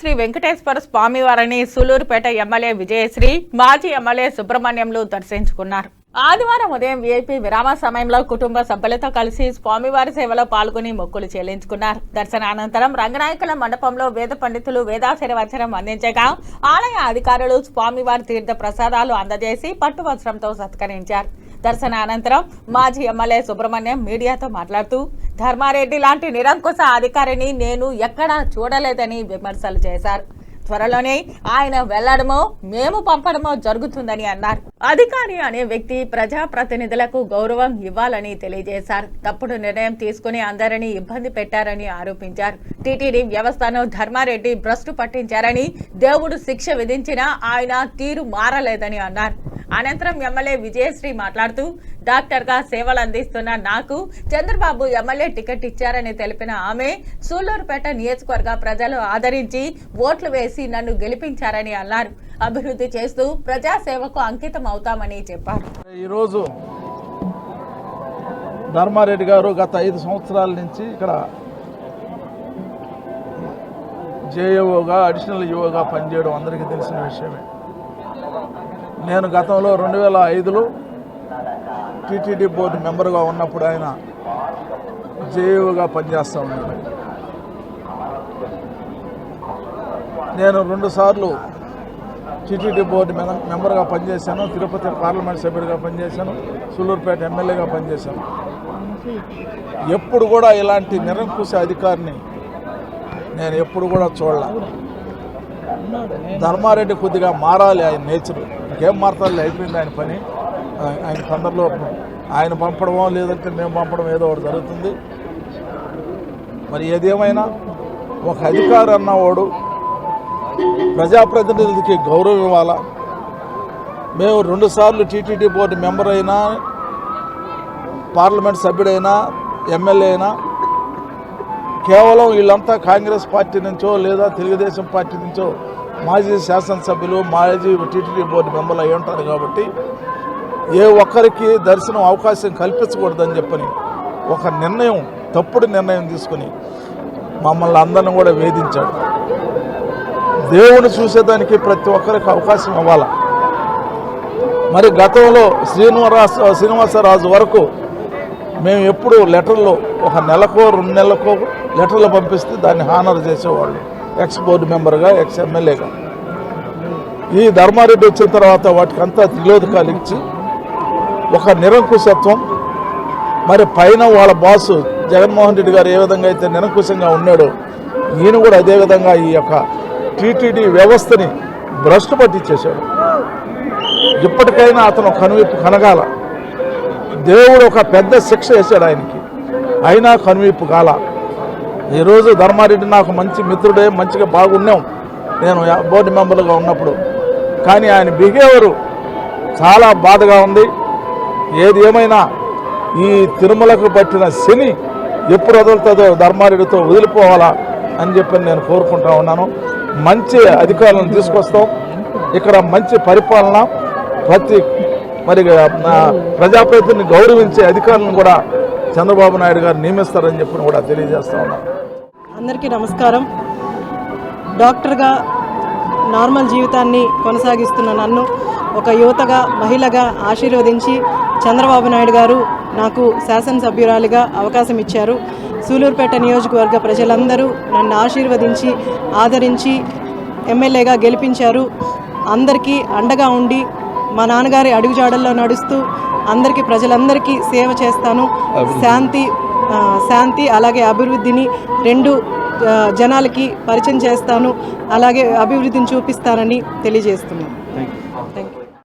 శ్రీ వెంకటేశ్వర స్వామివారిని సూలూరుపేట ఎమ్మెల్యే విజయశ్రీ మాజీ ఎమ్మెల్యే సుబ్రహ్మణ్యంలు దర్శించుకున్నారు. ఆదివారం ఉదయం వీఐపీ విరామ సమయంలో కుటుంబ సభ్యులతో కలిసి స్వామివారి సేవలో పాల్గొని మొక్కులు చెల్లించుకున్నారు. దర్శనానంతరం రంగనాయకుల మండపంలో వేద పండితులు వేదాశీర్వచనం అందించగా ఆలయ అధికారులు స్వామివారి తీర్థ ప్రసాదాలు అందజేసి పట్టు వస్త్రంతో సత్కరించారు. దర్శన అనంతరం మాజీ ఎమ్మెల్యే సుబ్రహ్మణ్యం మీడియాతో మాట్లాడుతూ ధర్మారెడ్డి లాంటి నిరంకుశ అధికారిని నేను ఎక్కడా చూడలేదని విమర్శలు చేశారు. త్వరలోనే ఆయన వెళ్ళడమో మేము పంపడమో జరుగుతుందని అన్నారు. అధికారి అనే వ్యక్తి ప్రజాప్రతినిధులకు గౌరవం ఇవ్వాలని తెలియజేశారు. తప్పుడు నిర్ణయం తీసుకుని అందరినీ ఇబ్బంది పెట్టారని ఆరోపించారు. టీటీడీ వ్యవస్థను ధర్మారెడ్డి భ్రష్టు పట్టించారని దేవుడు శిక్ష విధించినా ఆయన తీరు మారలేదని అన్నారు. అనంతరం ఎమ్మెల్యే విజయశ్రీ మాట్లాడుతూ డాక్టర్గా సేవలు అందిస్తున్న నాకు చంద్రబాబు ఎమ్మెల్యే టికెట్ ఇచ్చారని తెలిపిన ఆమె సూళ్ళూరుపేట నియోజకవర్గ ప్రజలు ఆదరించి ఓట్లు వేసి నన్ను గెలిపించారని అన్నారు. అభివృద్ధి చేస్తూ ప్రజాసేవకు అంకితం అవుతామని చెప్పారు. ఈరోజు ధర్మారెడ్డి గారు గత ఐదు సంవత్సరాల నుంచి ఇక్కడ జేఏఓగా అడిషనల్ ఈఓగా పనిచేయడం అందరికీ తెలిసిన విషయమే. నేను గతంలో రెండు వేల ఐదులో టీటీడీ బోర్డు మెంబర్గా ఉన్నప్పుడు ఆయన జేఏఓగా పనిచేస్తూ ఉన్నాడు. నేను రెండుసార్లు టీటీడీ బోర్డు మెం- మెంబర్గా పనిచేశాను. తిరుపతి పార్లమెంట్ సభ్యుడిగా పనిచేశాను. సూళ్ళూరుపేట ఎమ్మెల్యేగా పనిచేశాను. ఎప్పుడు కూడా ఇలాంటి నిరంకుశ అధికారిని నేను ఎప్పుడు కూడా చూడాల. ధర్మారెడ్డి కొద్దిగా మారాలి ఆయన నేచర్. ఇంకేం మారతాలి అయిపోయింది ఆయన పని. ఆయన తొందరలో ఆయన పంపడమో లేదంటే మేము పంపడం ఏదో ఒకటి జరుగుతుంది. మరి ఏదేమైనా ఒక అధికారి అన్నవాడు ప్రజాప్రతినిధులకి గౌరవం ఇవ్వాలా? మేము రెండుసార్లు టీటీడీ బోర్డు మెంబర్ అయినా పార్లమెంట్ సభ్యుడైనా ఎమ్మెల్యే అయినా కేవలం వీళ్ళంతా కాంగ్రెస్ పార్టీ నుంచో లేదా తెలుగుదేశం పార్టీ నుంచో మాజీ శాసనసభ్యులు మాజీ టీటీడీ బోర్డు మెంబర్లు అయి ఉంటారు కాబట్టి ఏ ఒక్కరికి దర్శనం అవకాశం కల్పించకూడదని చెప్పని ఒక నిర్ణయం తప్పుడు నిర్ణయం తీసుకుని మమ్మల్ని అందరిని కూడా వేధించాడు. దేవుని చూసేదానికి ప్రతి ఒక్కరికి అవకాశం ఇవ్వాలి? మరి గతంలో శ్రీనివాస శ్రీనివాసరాజు వరకు మేము ఎప్పుడు లెటర్లో ఒక నెలకో రెండు నెలలకో లెటర్లు పంపిస్తే దాన్ని హానర్ చేసేవాళ్ళు. ఎక్స్ బోర్డు మెంబర్గా ఎక్స్ ఎమ్మెల్యేగా ఈ ధర్మారెడ్డి వచ్చిన తర్వాత వాటికంతా త్రిలోదకాలు ఇచ్చి ఒక నిరంకుశత్వం మరి పైన వాళ్ళ బాసు జగన్మోహన్ రెడ్డి గారు ఏ విధంగా అయితే నిరంకుశంగా ఉన్నాడో ఈయన కూడా అదేవిధంగా ఈ యొక్క టీటీడీ వ్యవస్థని భ్రష్టు పట్టించేశాడు. ఇప్పటికైనా అతను కనువిప్పు కనగాల. దేవుడు ఒక పెద్ద శిక్ష వేశాడు ఆయనకి. అయినా కనువిప్పు కాల. ఈరోజు ధర్మారెడ్డి నాకు మంచి మిత్రుడే మంచిగా బాగున్నాం. నేను బోర్డు మెంబర్గా ఉన్నప్పుడు. కానీ ఆయన బిహేవియర్ చాలా బాధగా ఉంది. ఏది ఏమైనా ఈ తిరుమలకు పట్టిన శని ఎప్పుడు వదులుతుందో ధర్మారెడ్డితో వదిలిపోవాలా అని చెప్పి నేను కోరుకుంటా ఉన్నాను. మంచి అధికారులను తీసుకొస్తాం. ఇక్కడ మంచి పరిపాలన ప్రతి మరి ప్రజాప్రతిని గౌరవించే అధికారులను కూడా చంద్రబాబు నాయుడు గారు నియమిస్తారని చెప్పి కూడా తెలియజేస్తా ఉన్నాను అందరికీ నమస్కారం. డాక్టర్గా నార్మల్ జీవితాన్ని కొనసాగిస్తున్న నన్ను ఒక యువతగా మహిళగా ఆశీర్వదించి చంద్రబాబు నాయుడు గారు నాకు శాసనసభ్యురాలిగా అవకాశం ఇచ్చారు. సూలూరుపేట నియోజకవర్గ ప్రజలందరూ నన్ను ఆశీర్వదించి ఆదరించి ఎమ్మెల్యేగా గెలిపించారు. అందరికీ అండగా ఉండి మా నాన్నగారి అడుగుజాడల్లో నడుస్తూ అందరికీ ప్రజలందరికీ సేవ చేస్తాను. శాంతి శాంతి అలాగే అభివృద్ధిని రెండు జనాలకి పరిచయం చేస్తాను. అలాగే అభివృద్ధిని చూపిస్తానని తెలియజేస్తున్నాను.